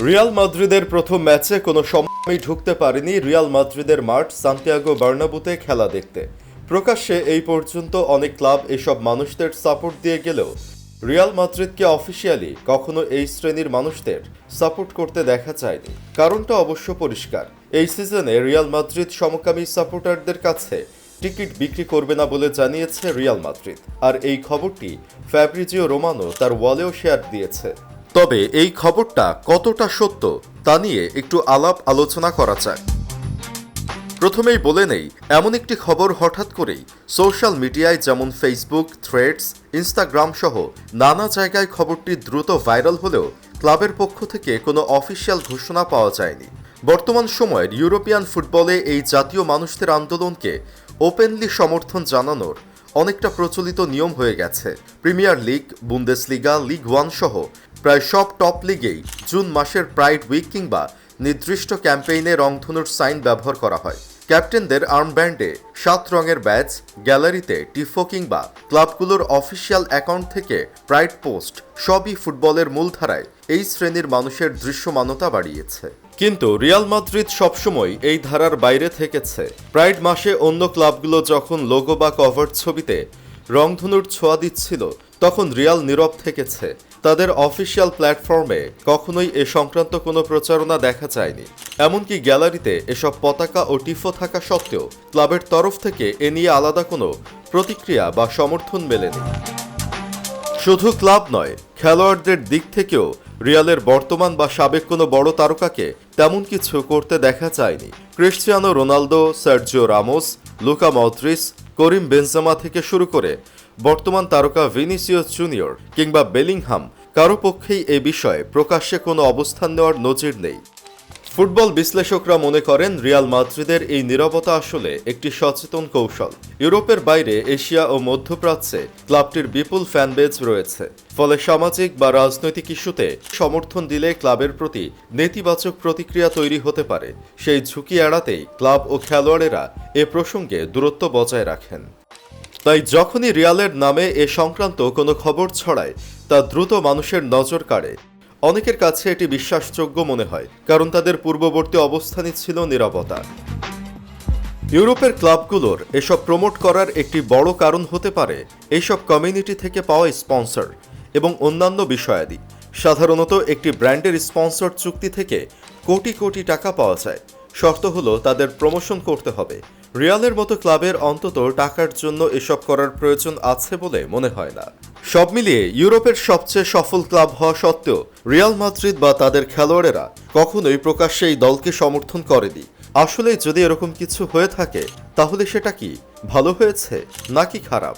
Real মাদ্রিদের প্রথম ম্যাচে কোনো সময় ঢুকতে পারেনি রিয়াল মাদ্রিদের মাঠ সান্তিয়াগো বার্নাবুতে খেলা দেখতে। প্রকাশ্যে এই পর্যন্ত অনেক ক্লাব এসব মানুষদের সাপোর্ট দিয়ে গেলেও রিয়াল মাদ্রিদকে অফিসিয়ালি কখনো এই শ্রেণির মানুষদের সাপোর্ট করতে দেখা যায়নি। কারণটা অবশ্য পরিষ্কার। এই সিজনে রিয়াল মাদ্রিদ সমকামী সাপোর্টারদের কাছে টিকিট বিক্রি করবে না বলে জানিয়েছে রিয়াল মাদ্রিদ। আর এই খবরটি ফ্যাব্রিজিও রোমানো তার ওয়ালেও শেয়ার দিয়েছে। তবে এই খবরটা কতটা সত্য তা নিয়ে একটু আলাপ আলোচনা করা যাক। প্রথমেই বলে নেই, এমন একটি খবর হঠাৎ করেই সোশ্যাল মিডিয়ায় যেমন ফেসবুক থ্রেডস ইনস্টাগ্রাম সহ নানা জায়গায় খবরটি দ্রুত ভাইরাল হলেও ক্লাবের পক্ষ থেকে কোনো অফিসিয়াল ঘোষণা পাওয়া যায়নি। বর্তমান সময়ের ইউরোপিয়ান ফুটবলে এই জাতীয় মানুষদের আন্দোলনকে ওপেনলি সমর্থন জানানোর অনেকটা প্রচলিত নিয়ম হয়ে গেছে। Premier league, Bundesliga, Ligue one সহ প্রায় সব টপ লিগেই জুন মাসের প্রাইড উইক কিংবা নির্দিষ্ট ক্যাম্পেইনে রংধনুর সাইন ব্যবহার করা হয়। ক্যাপ্টেনদের আর্মব্যান্ডে সাত রঙের ব্যাচ গ্যালারিতে টিফো কিংবা ক্লাবগুলোর অফিসিয়াল অ্যাকাউন্ট থেকে প্রাইড পোস্ট সবই ফুটবলের মূলধারায় এই শ্রেণির মানুষের দৃশ্যমানতা বাড়িয়েছে। কিন্তু রিয়াল মাদ্রিদ সবসময় এই ধারার বাইরে থেকেছে। প্রাইড মাসে অন্য ক্লাবগুলো যখন লোগো বা কভার ছবিতে রংধনুর ছোঁয়া দিচ্ছিল, তখন রিয়াল নীরব থেকেছে। তাদের অফিসিয়াল প্ল্যাটফর্মে কখনোই এ সংক্রান্ত কোনো প্রচারণা দেখা যায়নি। এমনকি গ্যালারিতে এসব পতাকা ও টিফো থাকা সত্ত্বেও ক্লাবের তরফ থেকে এ নিয়ে আলাদা কোনো প্রতিক্রিয়া বা সমর্থন মেলেনি। শুধু ক্লাব নয়, খেলোয়াড়দের দিক থেকেও রিয়ালের বর্তমান বা সাবেক কোনো বড় তারকাকে তেমন কিছু করতে দেখা যায়নি। Cristiano Ronaldo, Sergio Ramos, Luka Modric Karim Benzema থেকে শুরু করে বর্তমান তারকা ভিনিসিয়াস জুনিয়র কিংবা বেলিংহাম, কারও পক্ষেই এ বিষয়ে প্রকাশ্যে কোনো অবস্থান নেওয়ার নজির নেই। ফুটবল বিশ্লেষকরা মনে করেন রিয়াল মাদ্রিদের এই নীরবতা আসলে একটি সচেতন কৌশল। ইউরোপের বাইরে এশিয়া ও মধ্যপ্রাচ্যে ক্লাবটির বিপুল ফ্যানবেজ রয়েছে। ফলে সামাজিক বা রাজনৈতিক ইস্যুতে সমর্থন দিলে ক্লাবের প্রতি নেতিবাচক প্রতিক্রিয়া তৈরি হতে পারে। সেই ঝুঁকি এড়াতেই ক্লাব ও খেলোয়াড়েরা এ প্রসঙ্গে দূরত্ব বজায় রাখেন। তাই যখনই রিয়ালের নামে এ সংক্রান্ত কোনো খবর ছড়ায়, তা দ্রুত মানুষের নজর কাড়ে। অনেকের কাছে এটি বিশ্বাসযোগ্য মনে হয়, কারণ তাদের পূর্ববর্তী অবস্থানই ছিল নিরাপত্তা ইউরোপের ক্লাবগুলোর এসব প্রমোট করার একটি বড় কারণ হতে পারে এইসব কমিউনিটি থেকে পাওয়া স্পন্সর এবং অন্যান্য বিষয়াদি। সাধারণত একটি ব্র্যান্ডের স্পন্সর চুক্তি থেকে কোটি কোটি টাকা পাওয়া যায়। শর্ত হলো তাদের প্রমোশন করতে হবে। রিয়ালের মতো ক্লাবের অন্তত টাকার জন্য এসব করার প্রয়োজন আছে বলে মনে হয় না। সব মিলিয়ে ইউরোপের সবচেয়ে সফল ক্লাব হওয়া সত্ত্বেও রিয়াল মাদ্রিদ বা তাদের খেলোয়াড়েরা কখনোই প্রকাশ্যে এই দলকে সমর্থন করেনি। আসলে যদি এরকম কিছু হয়ে থাকে, তাহলে সেটা কি, ভালো হয়েছে নাকি খারাপ?